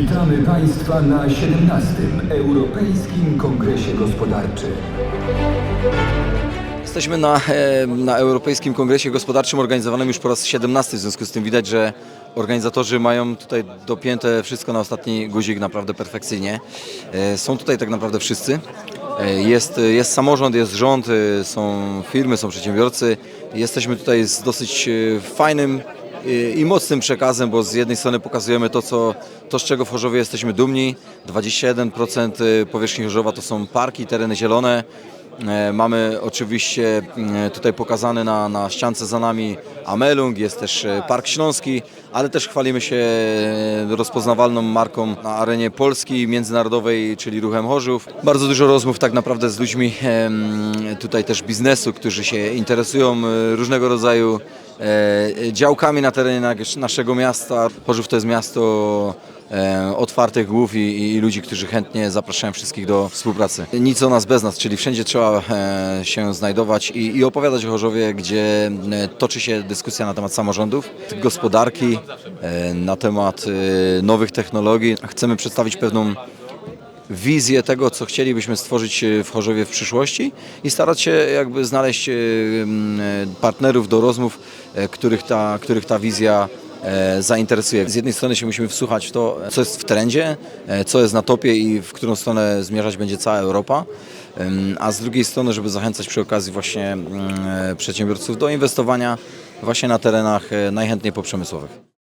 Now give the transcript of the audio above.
Witamy Państwa na 17. Europejskim Kongresie Gospodarczym. Jesteśmy na, e, na Europejskim Kongresie Gospodarczym organizowanym już po raz 17, w związku z tym widać, że organizatorzy mają tutaj dopięte wszystko na ostatni guzik naprawdę perfekcyjnie. E, Są tutaj tak naprawdę wszyscy. E, Jest, jest samorząd, jest rząd, są firmy, są przedsiębiorcy. Jesteśmy tutaj z dosyć fajnym i i mocnym przekazem, bo z jednej strony pokazujemy to, co, to z czego w Chorzowie jesteśmy dumni. 21% powierzchni Chorzowa to są parki, tereny zielone. E, Mamy oczywiście mm, tutaj pokazany na, na ściance za nami Amelung, jest też e, Park Śląski, ale też chwalimy się e, rozpoznawalną marką na arenie polskiej, międzynarodowej, czyli Ruchem Chorzów. Bardzo dużo rozmów tak naprawdę z ludźmi tutaj też biznesu, którzy się interesują różnego rodzaju działkami na terenie nas- naszego miasta. Chorzów to jest miasto e, otwartych głów i, i ludzi, którzy chętnie zapraszają wszystkich do współpracy. Nic o nas bez nas, czyli wszędzie trzeba e, się znajdować i, i opowiadać o Chorzowie, gdzie e, toczy się dyskusja na temat samorządów, gospodarki, e, na temat e, nowych technologii. Chcemy przedstawić pewną wizję tego, co chcielibyśmy stworzyć e, w Chorzowie w przyszłości i starać się jakby znaleźć e, e, partnerów do rozmów, których ta, których ta wizja zainteresuje. Z jednej strony się musimy wsłuchać w to, co jest w trendzie, co jest na topie i w którą stronę zmierzać będzie cała Europa, a z drugiej strony, żeby zachęcać przy okazji właśnie przedsiębiorców do inwestowania właśnie na terenach najchętniej poprzemysłowych.